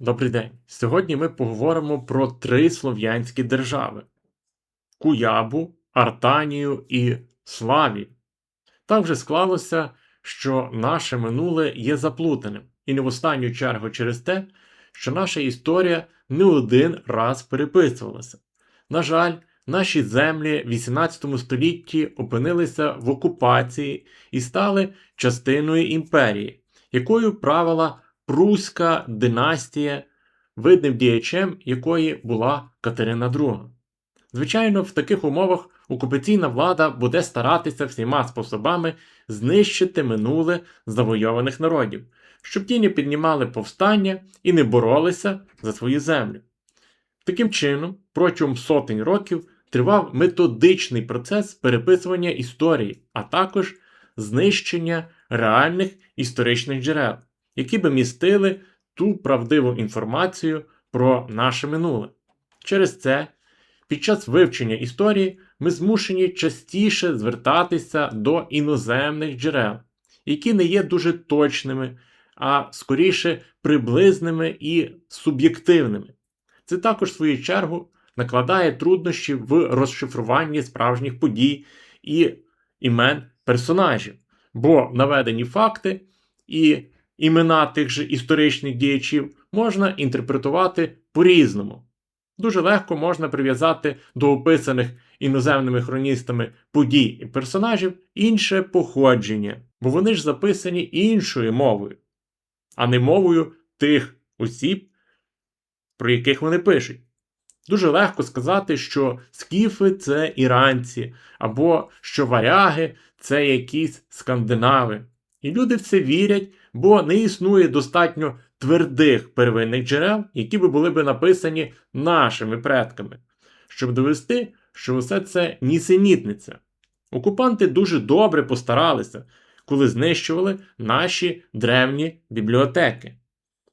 Добрий день. Сьогодні ми поговоримо про три слов'янські держави: Куябу, Артанію і Славі. Так вже склалося, що наше минуле є заплутаним, і не в останню чергу через те, що наша історія не один раз переписувалася. На жаль, наші землі в 18 столітті опинилися в окупації і стали частиною імперії, якою правила Пруська династія, видним діячем якої була Катерина II. Звичайно, в таких умовах окупаційна влада буде старатися всіма способами знищити минуле завойованих народів, щоб ті не піднімали повстання і не боролися за свою землю. Таким чином, протягом сотень років тривав методичний процес переписування історії, а також знищення реальних історичних джерел які би містили ту правдиву інформацію про наше минуле. Через це під час вивчення історії ми змушені частіше звертатися до іноземних джерел, які не є дуже точними, а скоріше приблизними і суб'єктивними. Це також, в свою чергу, накладає труднощі в розшифруванні справжніх подій і імен персонажів, бо наведені факти і імена тих же історичних діячів можна інтерпретувати по-різному. Дуже легко можна прив'язати до описаних іноземними хроністами подій і персонажів інше походження, бо вони ж записані іншою мовою, а не мовою тих осіб, про яких вони пишуть. Дуже легко сказати, що скіфи це іранці, або що варяги це якісь скандинави. І люди в це вірять, бо не існує достатньо твердих первинних джерел, які би були би написані нашими предками, щоб довести, що усе це нісенітниця. Окупанти дуже добре постаралися, коли знищували наші древні бібліотеки.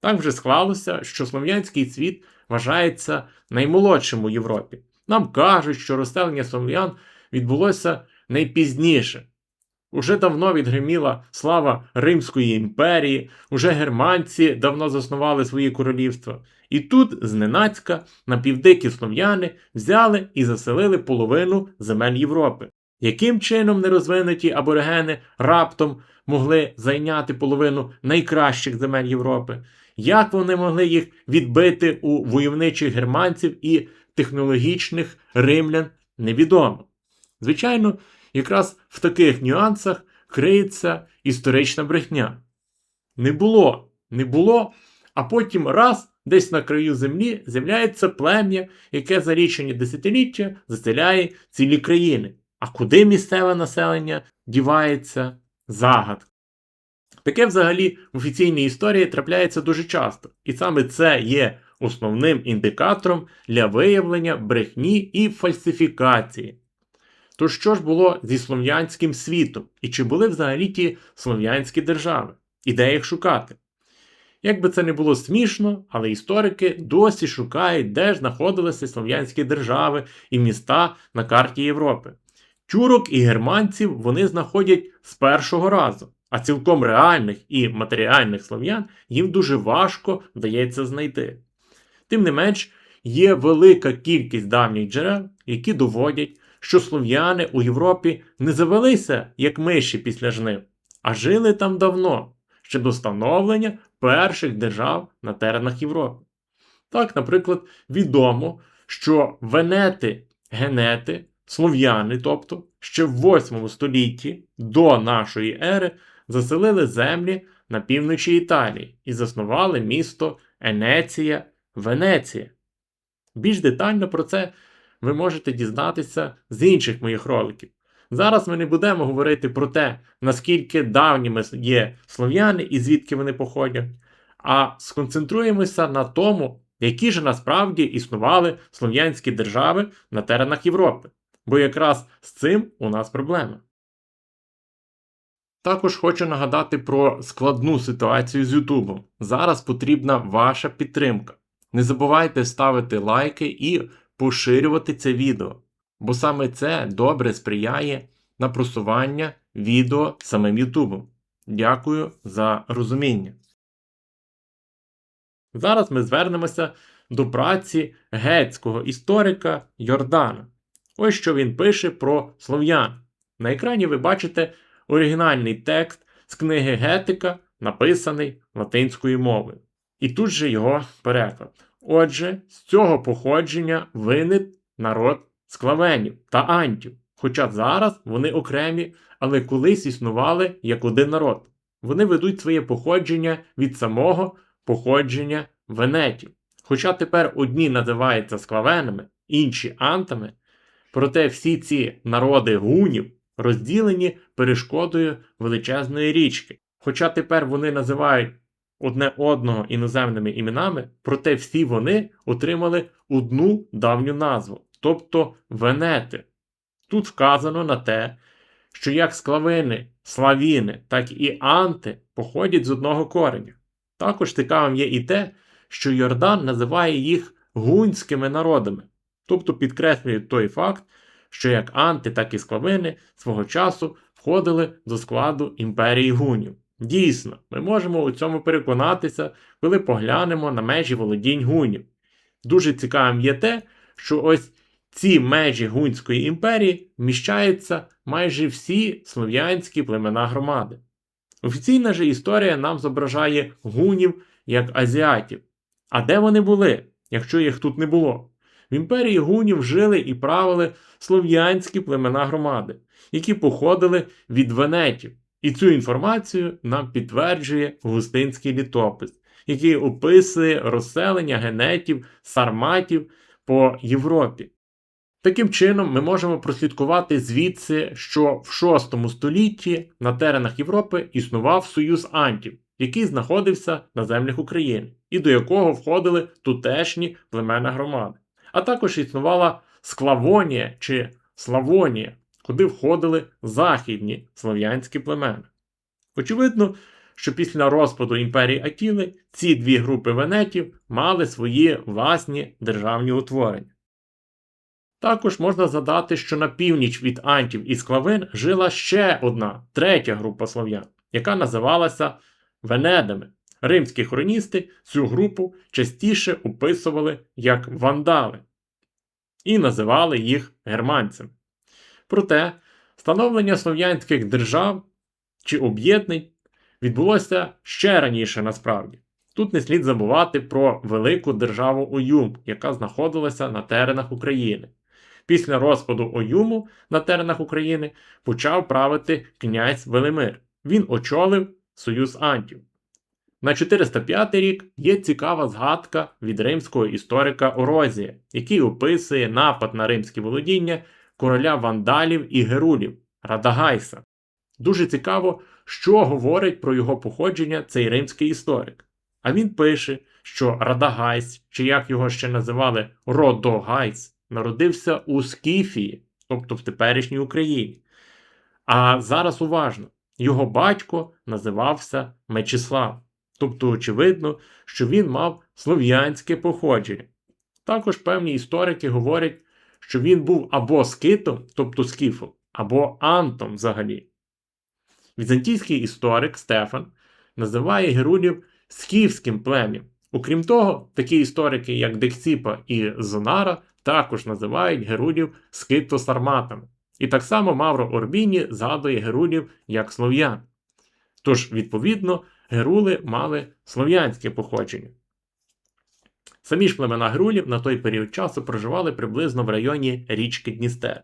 Так вже склалося, що слов'янський світ вважається наймолодшим у Європі. Нам кажуть, що розселення слов'ян відбулося найпізніше. Уже давно відгриміла слава Римської імперії, уже германці давно заснували свої королівства. І тут, зненацька, напівдикі слов'яни взяли і заселили половину земель Європи. Яким чином нерозвинуті аборигени раптом могли зайняти половину найкращих земель Європи? Як вони могли їх відбити у войовничих германців і технологічних римлян, невідомо. Звичайно, якраз в таких нюансах криється історична брехня. Не було, не було, а потім раз десь на краю землі з'являється плем'я, яке за лічені десятиліття заселяє цілі країни. А куди місцеве населення дівається загадка? Таке взагалі в офіційній історії трапляється дуже часто, і саме це є основним індикатором для виявлення брехні і фальсифікації. То що ж було зі слов'янським світом? І чи були взагалі ті слов'янські держави? І де їх шукати? Як би це не було смішно, але історики досі шукають, де ж знаходилися слов'янські держави і міста на карті Європи. Тюрок і германців вони знаходять з першого разу, а цілком реальних і матеріальних слов'ян їм дуже важко вдається знайти. Тим не менш, є велика кількість давніх джерел, які доводять, що слов'яни у Європі не завелися як миші після жнив, а жили там давно, ще до становлення перших держав на теренах Європи. Так, наприклад, відомо, що венети, генети, слов'яни, тобто ще в 8 столітті до нашої ери заселили землі на півночі Італії і заснували місто Енеція, Венеція. Більш детально про це ви можете дізнатися з інших моїх роликів. Зараз ми не будемо говорити про те, наскільки давніми є слов'яни і звідки вони походять, а сконцентруємося на тому, які ж насправді існували слов'янські держави на теренах Європи. Бо якраз з цим у нас проблема. Також хочу нагадати про складну ситуацію з Ютубом. Зараз потрібна ваша підтримка. Не забувайте ставити лайки і поширювати це відео, бо саме це добре сприяє на просування відео самим Ютубом. Дякую за розуміння. Зараз ми звернемося до праці гетського історика Йордана. Ось що він пише про слов'ян. На екрані ви бачите оригінальний текст з книги Гетика, написаний латинською мовою. І тут же його переклад. Отже, з цього походження виник народ склавенів та антів. Хоча зараз вони окремі, але колись існували як один народ. Вони ведуть своє походження від самого походження венетів. Хоча тепер одні називаються склавенами, інші антами, проте всі ці народи гунів розділені перешкодою величезної річки. Хоча тепер вони називають одне одного іноземними іменами, проте всі вони отримали одну давню назву, тобто венети. Тут вказано на те, що як склавини, славіни, так і анти походять з одного кореня. Також цікавим є і те, що Йордан називає їх гунськими народами, тобто підкреслює той факт, що як анти, так і склавини свого часу входили до складу імперії гунів. Дійсно, ми можемо у цьому переконатися, коли поглянемо на межі володінь гунів. Дуже цікавим є те, що ось ці межі Гунської імперії вміщаються майже всі слов'янські племена громади. Офіційна же історія нам зображає гунів як азіатів. А де вони були, якщо їх тут не було? В імперії гунів жили і правили слов'янські племена громади, які походили від венетів. І цю інформацію нам підтверджує Густинський літопис, який описує розселення генетів, сарматів по Європі. Таким чином, ми можемо прослідкувати звідси, що в VI столітті на теренах Європи існував союз антів, який знаходився на землях України, і до якого входили тутешні племена громади. А також існувала Склавонія чи Славонія, куди входили західні слов'янські племена. Очевидно, що після розпаду імперії Атіли ці дві групи венетів мали свої власні державні утворення. Також можна задати, що на північ від антів і склавин жила ще одна третя група слов'ян, яка називалася Венедами. Римські хроністи цю групу частіше описували як вандали і називали їх германцями. Проте становлення слов'янських держав чи об'єднань відбулося ще раніше насправді. Тут не слід забувати про велику державу Оюм, яка знаходилася на теренах України. Після розпаду Оюму на теренах України почав правити князь Велимир. Він очолив Союз Антів. На 405 рік є цікава згадка від римського історика Орозія, який описує напад на римські володіння короля вандалів і герулів Радагайса. Дуже цікаво, що говорить про його походження цей римський історик. А він пише, що Радагайс, чи як його ще називали Родогайс, народився у Скіфії, тобто в теперішній Україні. А зараз уважно, його батько називався Мечислав. Тобто, очевидно, що він мав слов'янське походження. Також певні історики говорять, що він був або скитом, тобто скіфом, або антом взагалі. Візантійський історик Стефан називає герулів скіфським плем'ям. Окрім того, такі історики, як Дексіпа і Зонара, також називають герулів скитосарматами. І так само Мавро Орбіні згадує герулів як слов'ян. Тож, відповідно, герули мали слов'янське походження. Самі ж племена герулів на той період часу проживали приблизно в районі річки Дністер,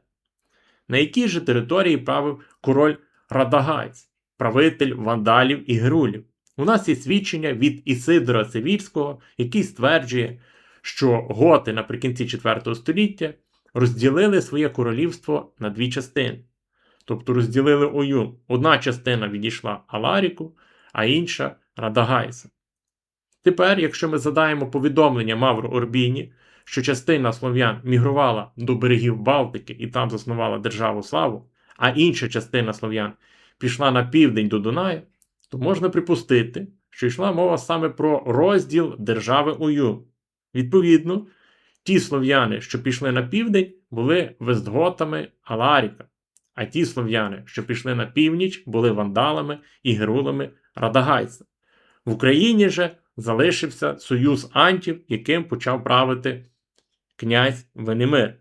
на якій же території правив король Радагайць, правитель вандалів і герулів. У нас є свідчення від Ісидора Севільського, який стверджує, що готи наприкінці IV століття розділили своє королівство на дві частини. Тобто розділили Оюн. Одна частина відійшла Аларіку, а інша Радагайса. Тепер, якщо ми задаємо повідомлення Мавру Орбіні, що частина слов'ян мігрувала до берегів Балтики і там заснувала державу Славу, а інша частина слов'ян пішла на південь до Дунаю, то можна припустити, що йшла мова саме про розділ держави Оюн. Відповідно, ті слов'яни, що пішли на південь, були вестготами Аларіка, а ті слов'яни, що пішли на північ, були вандалами і герулами Радагайса. В Україні же залишився союз антів, яким почав правити князь Венемир.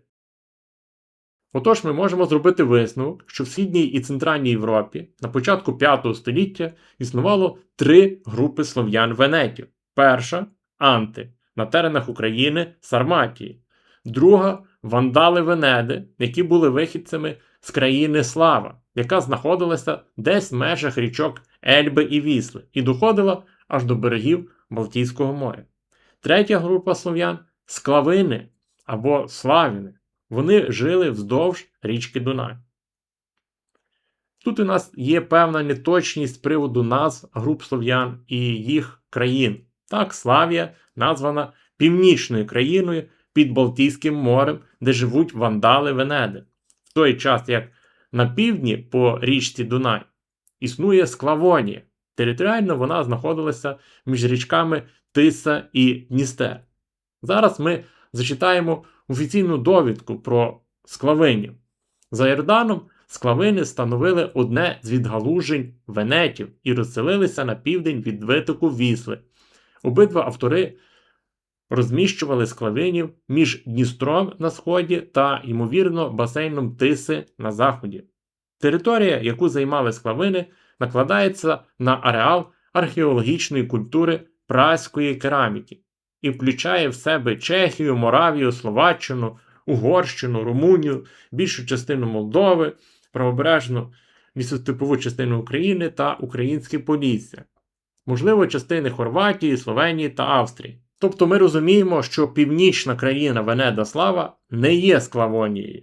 Отож, ми можемо зробити висновок, що в Східній і Центральній Європі на початку 5 століття існувало три групи слов'ян-венетів. Перша анти на теренах України Сарматії, друга вандали-венеди, які були вихідцями з країни Слава, яка знаходилася десь в межах річок Ельби і Вісли, і доходила аж до берегів Балтійського моря. Третя група слов'ян склавини або славіни. Вони жили вздовж річки Дунай. Тут у нас є певна неточність з приводу назв груп слов'ян і їх країн. Так, Славія названа північною країною під Балтійським морем, де живуть вандали Венеди. В той час, як на півдні по річці Дунай існує Склавонія. Територіально вона знаходилася між річками Тиса і Дністер. Зараз ми зачитаємо офіційну довідку про склавинів. За Йорданом склавини становили одне з відгалужень венетів і розселилися на південь від витоку Вісли. Обидва автори розміщували склавинів між Дністром на сході та, ймовірно, басейном Тиси на заході. Територія, яку займали склавини, накладається на ареал археологічної культури праської кераміки і включає в себе Чехію, Моравію, Словаччину, Угорщину, Румунію, більшу частину Молдови, правобережну лісостепову частину України та Українське Полісся, можливо, частини Хорватії, Словенії та Австрії. Тобто ми розуміємо, що північна країна Венеда Слава не є Склавонією.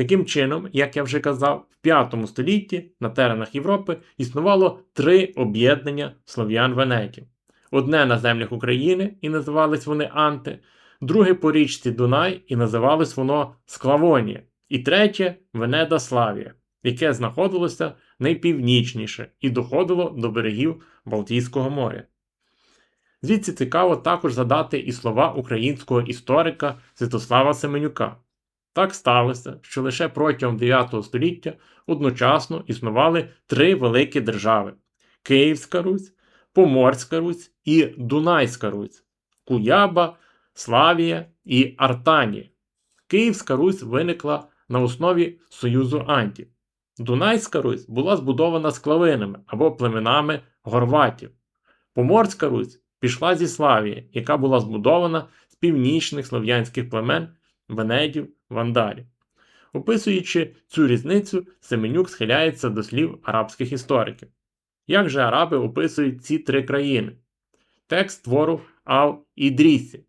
Таким чином, як я вже казав, в 5 столітті на теренах Європи існувало три об'єднання слов'ян-венетів. Одне на землях України і називались вони Анти, друге по річці Дунай і називалось воно Склавонія, і третє Венеда Славія, яке знаходилося найпівнічніше і доходило до берегів Балтійського моря. Звідси цікаво також задати і слова українського історика Святослава Семенюка. Так сталося, що лише протягом 9 століття одночасно існували три великі держави Київська Русь, Поморська Русь і Дунайська Русь, Куяба, Славія і Артанія. Київська Русь виникла на основі Союзу Антів. Дунайська Русь була збудована склавинами або племенами горватів. Поморська Русь пішла зі Славії, яка була збудована з північних слов'янських племен Венедів, Вандалів. Описуючи цю різницю, Семенюк схиляється до слів арабських істориків. Як же араби описують ці три країни? Текст твору Ал Ідрісі.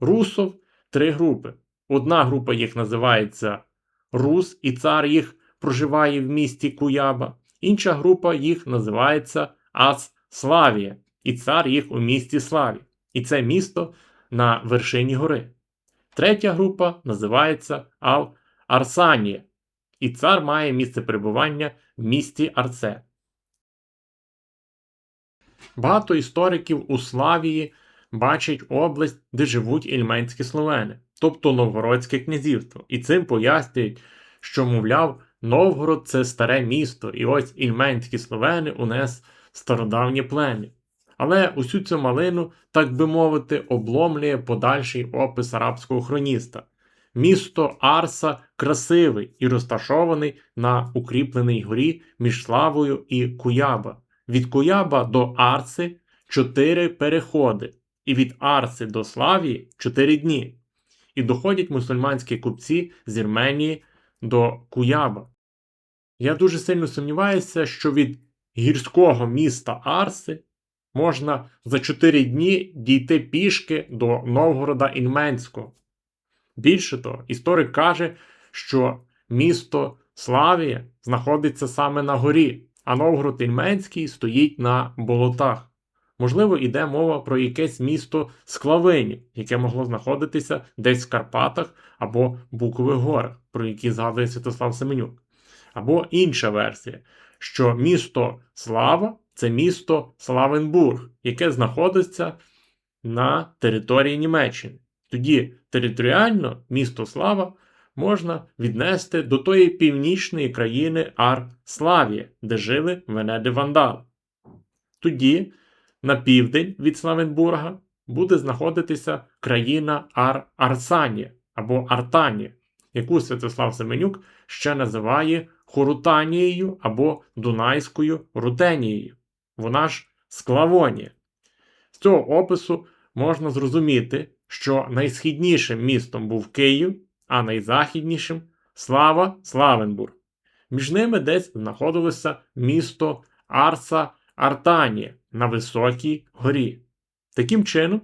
Русов три групи. Одна група їх називається Рус, і цар їх проживає в місті Куяба. Інша група їх називається Ас Славія, і цар їх у місті Славі. І це місто на вершині гори. Третя група називається Ал Арсанія, і цар має місце перебування в місті Арце. Багато істориків у Славії бачать область, де живуть ільменські словени, тобто Новгородське князівство, і цим пояснюють, що, мовляв, Новгород це старе місто, і ось ільменські словени унес стародавнє плем'я. Але усю цю малину, так би мовити, обломлює подальший опис арабського хроніста. Місто Арса красивий і розташований на укріпленій горі між Славою і Куяба. Від Куяба до Арси чотири переходи, і від Арси до Славії чотири дні. І доходять мусульманські купці з Вірменії до Куяба. Я дуже сильно сумніваюся, що від гірського міста Арси можна за чотири дні дійти пішки до Новгорода Інменського. Більше того, історик каже, що місто Славія знаходиться саме на горі а Новгород Ільменський стоїть на болотах. Можливо, йде мова про якесь місто Склавині, яке могло знаходитися десь в Карпатах або Букових горах, про які згадує Святослав Семенюк. Або інша версія, що місто Слава це місто Славенбург, яке знаходиться на території Німеччини. Тоді територіально місто Слава можна віднести до тої північної країни Ар-Славія, де жили Венеди Вандали. Тоді на південь від Славенбурга буде знаходитися країна Ар-Арсанія або Артанія, яку Святослав Семенюк ще називає Хорутанією або Дунайською Рутенією. Вона ж Склавонія. З цього опису можна зрозуміти, що найсхіднішим містом був Київ, а найзахіднішим Слава Славенбург. Між ними десь знаходилося місто Арса Артанія на високій горі. Таким чином,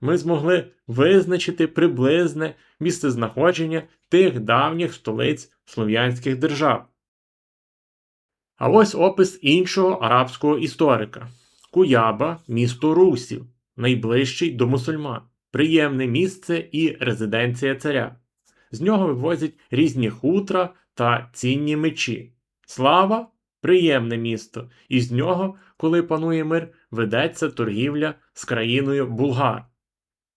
ми змогли визначити приблизне місцезнаходження тих давніх столиць слов'янських держав. А ось опис іншого арабського історика Куяба, місто Русів, найближчий до мусульман, приємне місце і резиденція царя. З нього вивозять різні хутра та цінні мечі. Слава приємне місто, і з нього, коли панує мир, ведеться торгівля з країною Булгар.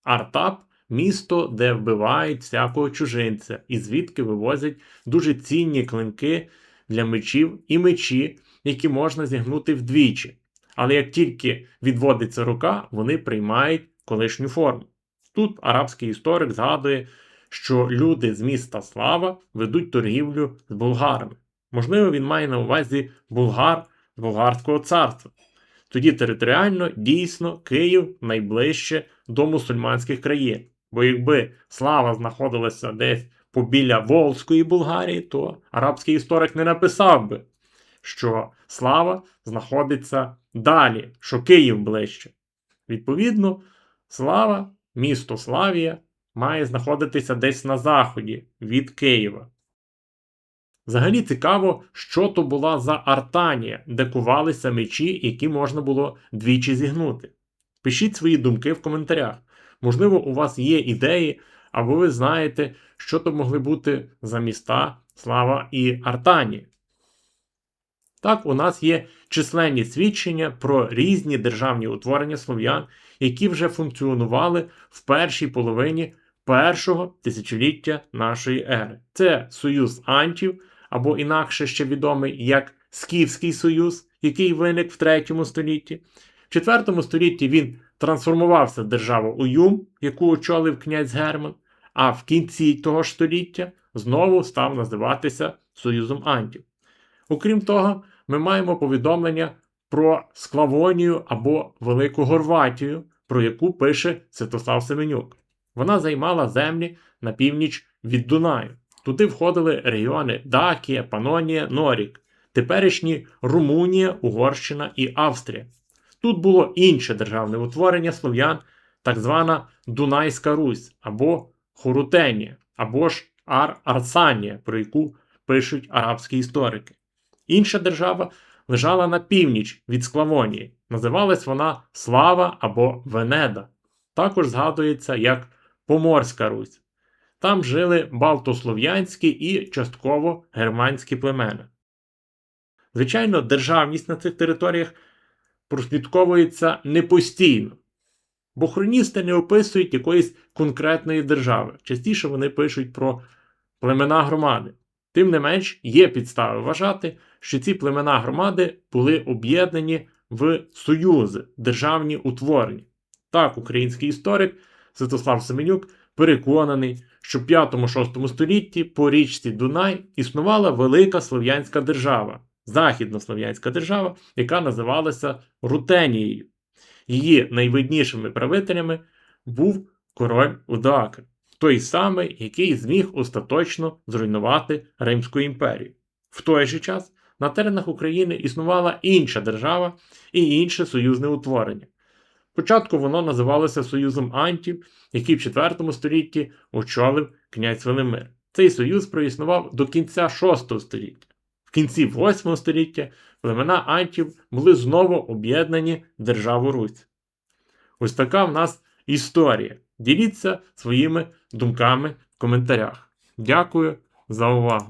Артап місто, де вбивають всякого чужинця, і звідки вивозять дуже цінні клинки для мечів і мечі, які можна зігнути вдвічі. Але як тільки відводиться рука, вони приймають колишню форму. Тут арабський історик згадує, що люди з міста Слава ведуть торгівлю з булгарами. Можливо, він має на увазі булгар з болгарського царства. Тоді територіально дійсно Київ найближче до мусульманських країн. Бо якби слава знаходилася десь побіля Волзької Булгарії, то арабський історик не написав би, що слава знаходиться далі, що Київ ближче. Відповідно, слава, місто Славія, має знаходитися десь на заході від Києва. Взагалі цікаво, що то була за артанія, де кувалися мечі, які можна було двічі зігнути. Пишіть свої думки в коментарях. Можливо, у вас є ідеї, або ви знаєте, що то могли бути за міста Слава і Артані. Так, у нас є численні свідчення про різні державні утворення слов'ян, які вже функціонували в першій половині першого тисячоліття нашої ери. Це Союз Антів, або інакше ще відомий як Скіфський Союз, який виник в 3 столітті. В 4 столітті він трансформувався в державу Уюм, яку очолив князь Герман, а в кінці того століття знову став називатися Союзом Антів. Окрім того, ми маємо повідомлення про Склавонію або Велику Горватію, про яку пише Святослав Семенюк. Вона займала землі на північ від Дунаю. Туди входили регіони Дакія, Панонія, Норік, теперішні Румунія, Угорщина і Австрія. Тут було інше державне утворення слов'ян, так звана Дунайська Русь або Хорутенія, або ж Ар-Арсанія, про яку пишуть арабські історики. Інша держава лежала на північ від Склавонії. Називалась вона Слава або Венеда. Також згадується як Поморська Русь. Там жили балтослов'янські і частково германські племена. Звичайно, державність на цих територіях прослідковується не постійно, бо хроністи не описують якоїсь конкретної держави. Частіше вони пишуть про племена громади. Тим не менш, є підстави вважати, що ці племена громади були об'єднані в союзи, державні утворення. Так, український історик Святослав Семенюк переконаний, що в 5-6 столітті по річці Дунай існувала велика слов'янська держава, західнослов'янська держава, яка називалася Рутенією. Її найвиднішими правителями був король Удаакр, той самий, який зміг остаточно зруйнувати Римську імперію. В той же час на теренах України існувала інша держава і інше союзне утворення. Спочатку воно називалося Союзом Антів, який в IV столітті очолив князь Велимир. Цей союз проіснував до кінця VI століття. В кінці VIII століття племена Антів були знову об'єднані в державу Русь. Ось така в нас історія. Діліться своїми думками в коментарях. Дякую за увагу!